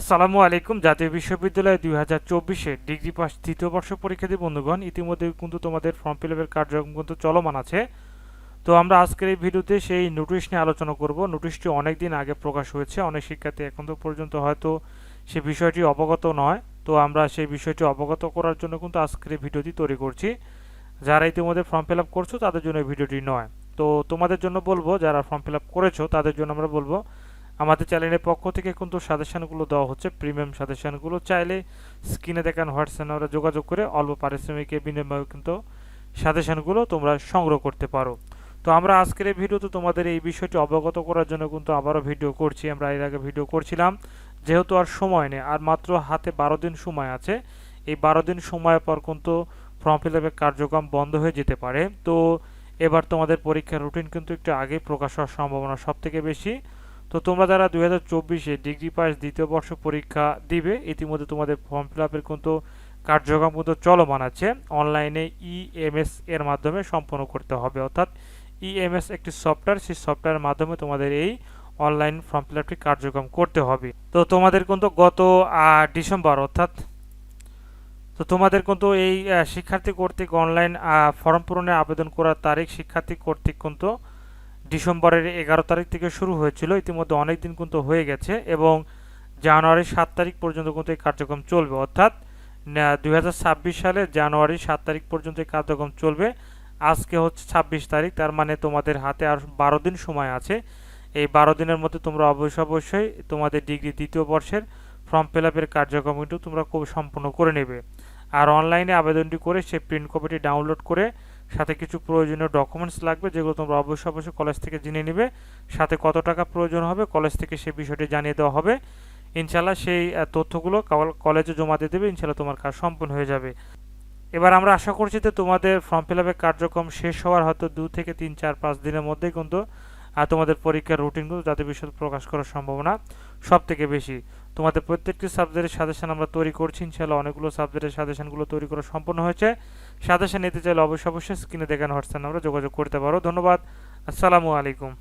আসসালামু আলাইকুম। জাতীয় বিশ্ববিদ্যালয় দুই হাজার চব্বিশে ডিগ্রি পাস তৃতীয় বর্ষ পরীক্ষার্থী বন্ধুগণ, ইতিমধ্যে কিন্তু তোমাদের ফর্ম ফিল আপের কার্যক্রম কিন্তু চলমান আছে। তো আমরা আজকের এই ভিডিওতে সেই নোটিশ নিয়ে আলোচনা করব। নোটিশটি অনেক দিন আগে প্রকাশ হয়েছে। অনেক শিক্ষার্থী এখন তো পর্যন্ত হয়তো সে বিষয়টি অবগত নয়। তো আমরা সেই বিষয়টি অবগত করার জন্য কিন্তু আজকের এই ভিডিওটি তৈরি করছি। যারা ইতিমধ্যে ফর্ম ফিল আপ করছ, তাদের জন্য এই ভিডিওটি নয়। তো তোমাদের জন্য বলব, যারা ফর্ম ফিল আপ করেছ, তাদের জন্য আমরা বলব আমাদের চ্যানেলের পক্ষ থেকে কিন্তু সাজেশনগুলো দেওয়া হচ্ছে। প্রিমিয়াম সাজেশনগুলো চাইলে স্ক্রিনে দেখান হোয়াটসঅ্যাপ নাম্বারে যোগাযোগ করে অল্প পারিশ্রমিকের বিনিময়ে কিন্তু সাজেশনগুলো তোমরা সংগ্রহ করতে পারো। তো আমরা আজকের এই ভিডিওতে তোমাদের এই বিষয়টি অবগত করার জন্য কিন্তু আবারও ভিডিও করছি। আমরা এর আগে ভিডিও করছিলাম, যেহেতু আর সময় নেই, আর মাত্র হাতে বারো দিন সময় আছে। এই বারো দিন সময়ের পর কিন্তু ফর্ম ফিল আপের কার্যক্রম বন্ধ হয়ে যেতে পারে। তো এবার তোমাদের পরীক্ষার রুটিন কিন্তু একটু আগে প্রকাশ হওয়ার সম্ভাবনা সব থেকে বেশি। তো তোমরা যারা দুই হাজার চব্বিশে ডিগ্রি পাস দ্বিতীয় বর্ষ পরীক্ষা দিবে, ইতিমধ্যে তোমাদের ফর্ম ফিল আপের কিন্তু কার্যক্রম কিন্তু চলমান আছে। অনলাইনে ইএমএস এর মাধ্যমে সম্পন্ন করতে হবে। অর্থাৎ ইএমএস একটি সফটওয়্যার, সেই সফটওয়্যারের মাধ্যমে তোমাদের এই অনলাইন ফর্ম ফিল আপটি কার্যক্রম করতে হবে। তো তোমাদের কিন্তু গত ডিসেম্বর, অর্থাৎ তো তোমাদের কিন্তু এই শিক্ষার্থী কর্তৃক অনলাইন ফর্ম পূরণের আবেদন করার তারিখ শিক্ষার্থী কর্তৃক কিন্তু ডিসেম্বরের এগারো তারিখ থেকে শুরু হয়েছিল। ইতিমধ্যে অনেক দিন কিন্তু হয়ে গেছে এবং জানুয়ারির সাত তারিখ পর্যন্ত কিন্তু এই কার্যক্রম চলবে। অর্থাৎ দু হাজার ছাব্বিশ সালে জানুয়ারির সাত তারিখ পর্যন্ত এই কার্যক্রম চলবে। আজকে হচ্ছে ছাব্বিশ তারিখ, তার মানে তোমাদের হাতে আর বারো দিন সময় আছে। এই বারো দিনের মধ্যে তোমরা অবশ্যই অবশ্যই তোমাদের ডিগ্রি দ্বিতীয় বর্ষের ফর্ম ফিল আপের কার্যক্রম কিন্তু তোমরা সম্পূর্ণ করে নেবে। আর অনলাইনে আবেদনটি করে সেই প্রিন্ট কপিটি ডাউনলোড করে সাথে কিছু প্রয়োজনীয় ডকুমেন্টস লাগবে, যেগুলো তোমরা অবশ্যই অবশ্যই কলেজ থেকে জেনে নেবে। সাথে কত টাকা প্রয়োজন হবে কলেজ থেকে সেই বিষয়টি জানিয়ে দেওয়া হবে। ইনশাল্লাহ সেই তথ্যগুলো কল- কলেজে জমা দিয়ে দেবে ইনশাল্লাহ তোমার কাজ সম্পূর্ণ হয়ে যাবে। এবার আমরা আশা করছি যে তোমাদের ফর্ম ফিল কার্যক্রম শেষ হওয়ার হয়তো দু থেকে তিন, চার, পাঁচ দিনের মধ্যেই কিন্তু তোমাদের পরীক্ষার রুটিনগুলো যাতে বিশদ প্রকাশ করার সম্ভাবনা সব থেকে বেশি। তোমাদের প্রত্যেকটি সাবজেক্টের সাজেশন আমরা তৈরি করছি ইনশাল্লাহ অনেকগুলো সাবজেক্টের সাজেশনগুলো তৈরি করা সম্পন্ন হয়েছে। সাজেশন নিতে চাইলে অবশ্যই অবশ্যই স্ক্রিনে দেখেন হোয়াটসঅ্যাপ নাম্বারে যোগাযোগ করতে পারো। ধন্যবাদ। আসসালামু আলাইকুম।